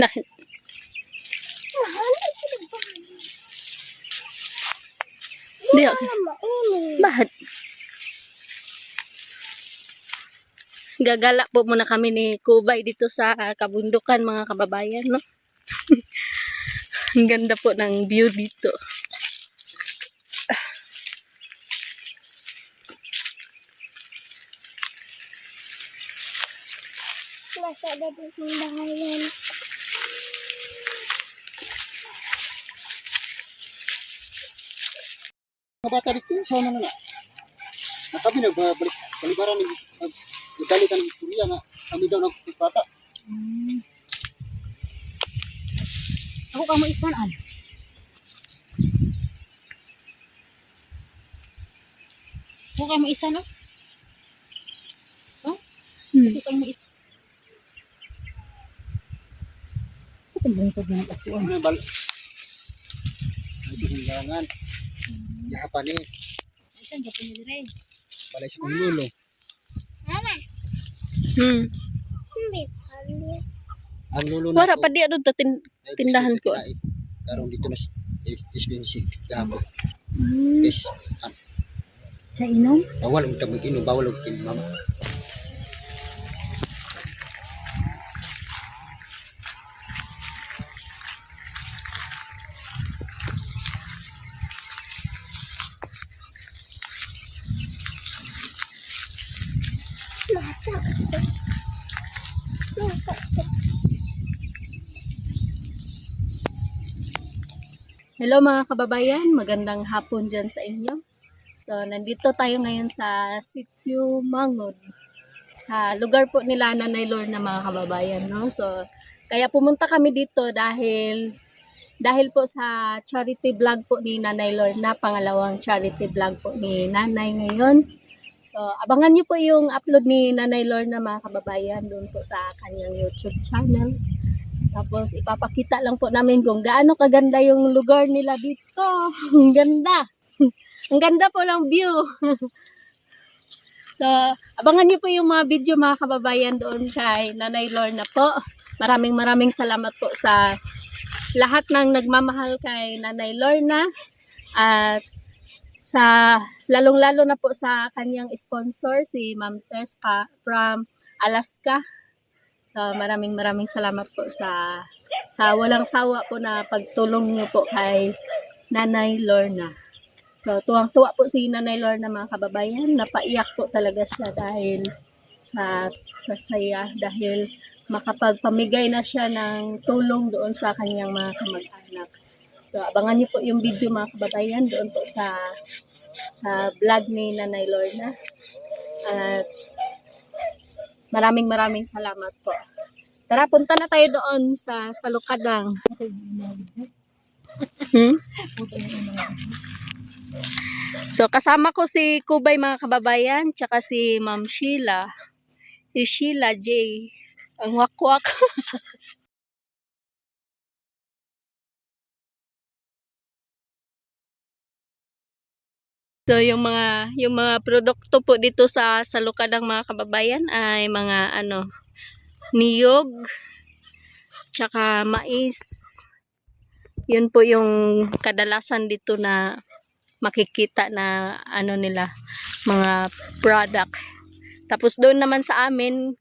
Bakit? Di okay. Bakit? Gagala po muna kami ni Kubay dito sa kabundukan mga kababayan, no? Ang ganda po ng view dito. Nasa gabi ng bahayan. Mga bata dito, sa ano na. Na kami nagbalik, balibaran ng nagbalikan ng istorya nga kami daw nagpata. Ako ka mo isanan. Ako ka mo isa no? Oh? Hmm. Ako ka mo isa. Ako ba ito ng kasuan? Ano bal? Ay, hinggangan. Yahapan ni, Isan ka pinili balay sa kong lulo. Mama, Hmm. Ang lulo na Wala pa di ano to tin tindahan ko. kinain. Karong dito na si- eh, expensive gahapon. Hmm. Yes. Sa inom? Bawal ang tabag inom, bawal ang mama. Hello mga kababayan, magandang hapon dyan sa inyo. So, nandito tayo ngayon sa Sitio Mangod. Sa lugar po nila Nanay Lorna mga kababayan, no? So, kaya pumunta kami dito dahil dahil po sa charity vlog po ni Nanay Lorna, pangalawang charity vlog po ni Nanay ngayon. So, abangan niyo po yung upload ni Nanay Lorna mga kababayan doon po sa kanyang YouTube channel. Tapos ipapakita lang po namin kung gaano kaganda yung lugar nila dito. Ang ganda. Ang ganda po ng view. so, abangan niyo po yung mga video mga kababayan doon kay Nanay Lorna po. Maraming maraming salamat po sa lahat ng nagmamahal kay Nanay Lorna at sa lalong-lalo na po sa kanyang sponsor si Ma'am Tess from Alaska. So maraming maraming salamat po sa sa walang sawa po na pagtulong niyo po kay Nanay Lorna. So tuwang-tuwa po si Nanay Lorna mga kababayan, napaiyak po talaga siya dahil sa sa saya dahil makapagpamigay na siya ng tulong doon sa kanyang mga kamag-anak. So abangan niyo po yung video mga kababayan doon po sa sa vlog ni Nanay Lorna. At Maraming maraming salamat po. Tara, punta na tayo doon sa sa Lukadang. Hmm? So, kasama ko si Kubay mga kababayan, tsaka si Ma'am Sheila. Si Sheila J. Ang wakwak. So yung mga yung mga produkto po dito sa sa Lukadang mga kababayan ay mga ano niyog tsaka mais. Yun po yung kadalasan dito na makikita na ano nila mga product. Tapos doon naman sa amin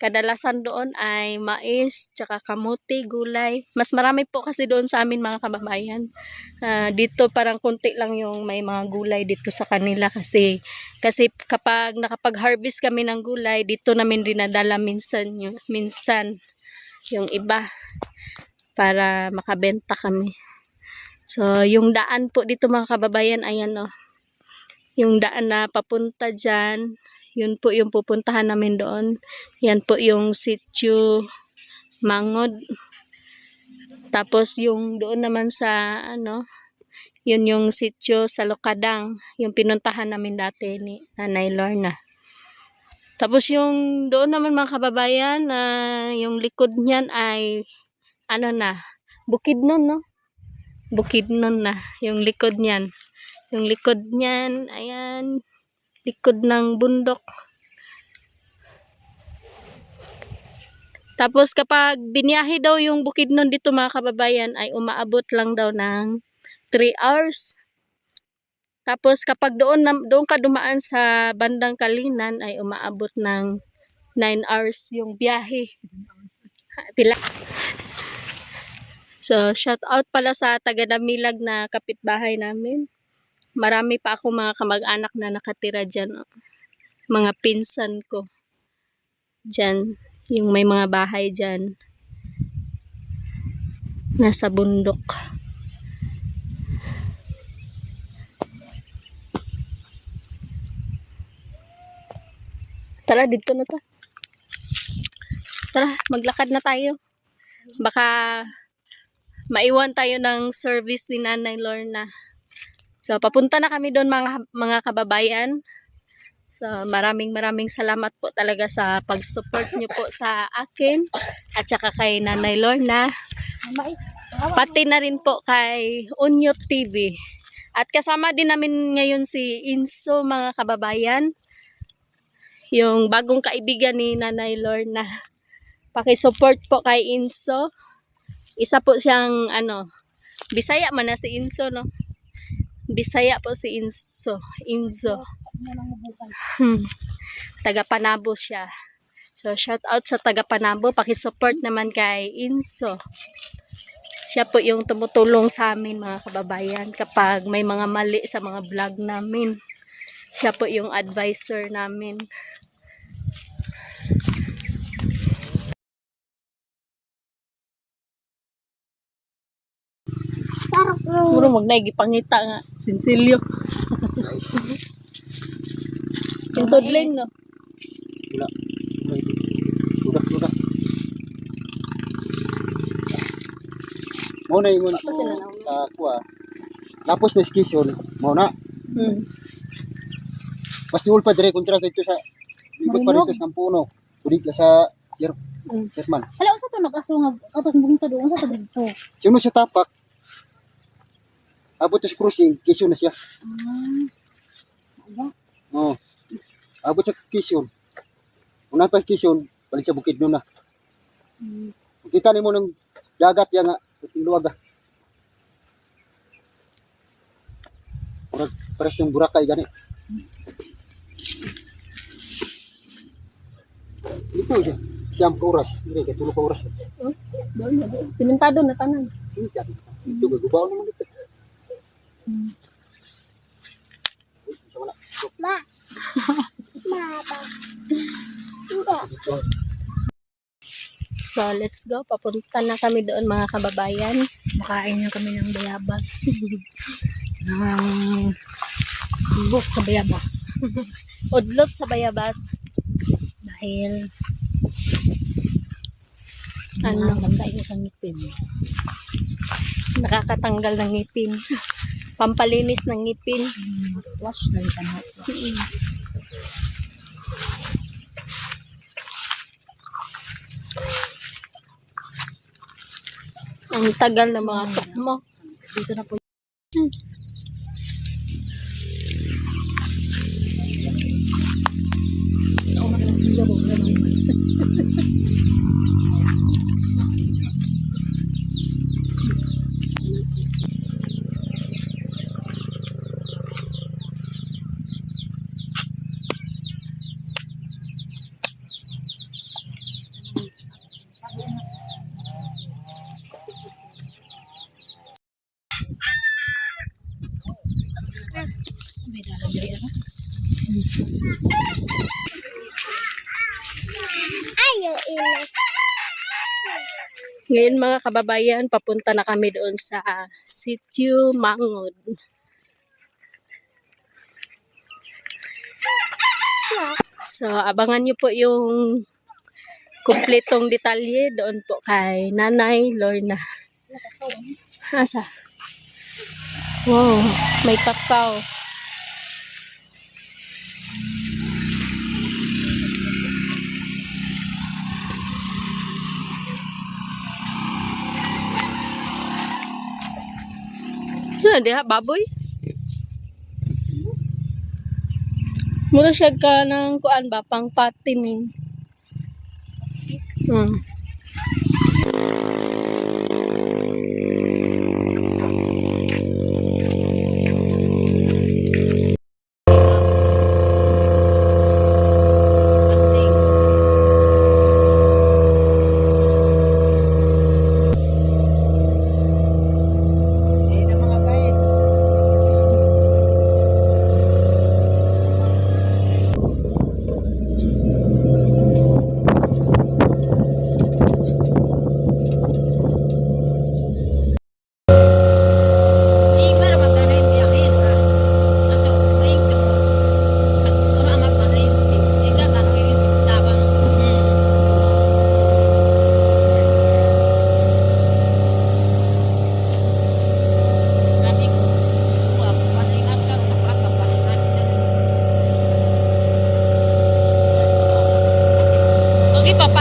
kadalasan doon ay mais, tsaka kamuti, gulay. Mas marami po kasi doon sa amin mga kababayan. Ah, dito parang konti lang yung may mga gulay dito sa kanila kasi kasi kapag nakapag-harvest kami ng gulay, dito namin dinadala minsan yung minsan yung iba para makabenta kami. So, yung daan po dito mga kababayan, ayan o. Yung daan na papunta dyan, yun po yung pupuntahan namin doon. Yan po yung sitio Mangod. Tapos yung doon naman sa ano, yun yung sitio sa Lokadang, yung pinuntahan namin dati ni Nanay Lorna. Tapos yung doon naman mga kababayan, na yung likod niyan ay ano na, bukid nun no? Bukid nun na, yung likod niyan. Yung likod niyan, ayan, likod ng bundok. Tapos kapag biniyahe daw yung Bukidnon dito mga kababayan ay umaabot lang daw ng 3 hours. Tapos kapag doon doon ka dumaan sa bandang Kalinan ay umaabot ng 9 hours yung biyahe. Pila. So, shout out pala sa taga Damilag na kapitbahay namin. Marami pa ako mga kamag-anak na nakatira dyan. oh. Mga pinsan ko. Dyan. Yung may mga bahay dyan. Nasa bundok. Tara, dito na to. Tara, maglakad na tayo. Baka maiwan tayo ng service ni Nanay Lorna. So, papunta na kami doon mga, mga kababayan. So, maraming maraming salamat po talaga sa pag-support niyo po sa akin at saka kay Nanay Lorna. Pati na rin po kay Unyot TV. At kasama din namin ngayon si Inso mga kababayan. Yung bagong kaibigan ni Nanay Lorna. Paki-support po kay Inso. Isa po siyang ano, Bisaya man na si Inso no. Bisaya po si. Inzo. Lang mabuhay. Hmm. Taga Panabo siya. So, shout out sa taga Panabo. Pakisupport naman kay Inso. Siya po yung tumutulong sa amin mga kababayan kapag may mga mali sa mga vlog namin. Siya po yung advisor namin. Puro magnaigi pangita nga. Sinsilyo. yung tudling no. Wala. Ludak, ludak. Mao na ingon ko sa kuha. Tapos na skisyon, mao na. Hmm. Mas diul pa dire kontra dito sa Ibig pa dito sa puno. Kudig ka sa Yer Mm. Yerman. Hala, unsa to nag-asungag? Atos bung to doon unsa to dito? Sunod sa tapak. Abot sa crossing, kisyon na siya. Ah. Aba. Oo. Abot sa kisyon. Una pa kisyon, balik sa bukid nun na. Hmm. Kita ni mo ng dagat yan nga, yung luwag ah. Murag, Pares yung burakay gani. Ito siya. Siyam ka oras. Hindi, kaya tulog ka oras. Doon. Simentado na tanan. Hindi, yan. Ito, gagubaw naman dito. Ma. Ma. So, let's go. Papunta na kami doon mga kababayan. Makain niyo kami ng bayabas. ng buk sa bayabas. Udlot sa Bayabas. Dahil Ano? ko sa ngipin. Nakakatanggal ng ngipin. Pampalinis ng ngipin. Wash na rin na. Ang tagal ng mga tok mo. Dito na po. Ayo ilas. Ngayon mga kababayan, papunta na kami doon sa Sitio Mangod. So, abangan nyo po yung kumpletong detalye doon po kay Nanay Lorna. Asa? Wow, may kakao. Na diha? Baboy? Mura siya ka ng kuan ba? Pang patining. Hmm.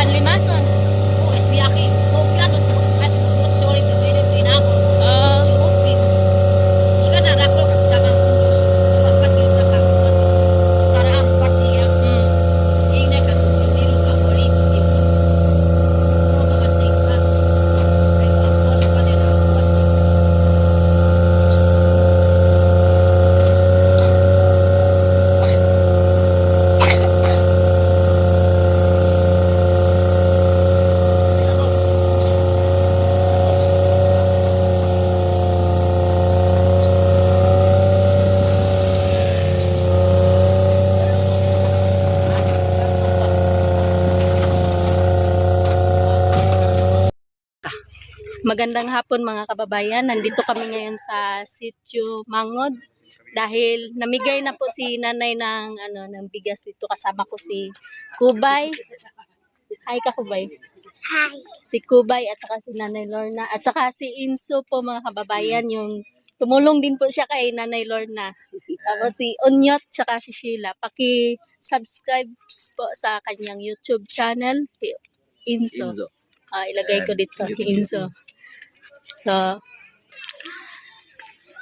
problema Magandang hapon mga kababayan. Nandito kami ngayon sa Sitio Mangod dahil namigay na po si nanay ng ano ng bigas dito kasama ko si Kubay. Hi ka Kubay. Hi. Si Kubay at saka si Nanay Lorna at saka si Inso po mga kababayan yung tumulong din po siya kay Nanay Lorna. Tapos si Onyot at saka si Sheila. Paki-subscribe po sa kanyang YouTube channel, si Inso. Ah, ilagay ko dito, si Inso. So,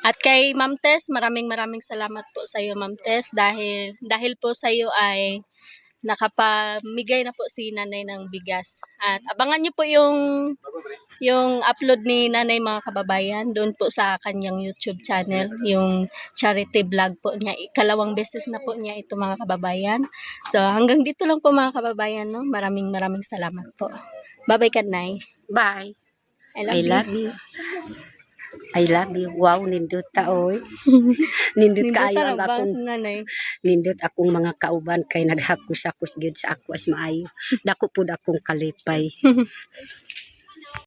at kay Ma'am Tess, maraming maraming salamat po sa iyo Ma'am Tess dahil dahil po sa iyo ay nakapamigay na po si Nanay ng bigas. At abangan niyo po yung yung upload ni Nanay mga kababayan doon po sa kanyang YouTube channel, yung charity vlog po niya. Ikalawang beses na po niya ito mga kababayan. So hanggang dito lang po mga kababayan, no. Maraming maraming salamat po. Bye-bye ka, Nay. Bye. I love, I you. love you. I love you. Wow, nindot ta oy. nindot kaayo ang akong Nanay. nindot akong mga kauban kay naghakos-akos gyud sa ako as maayo. Dako pud akong kalipay.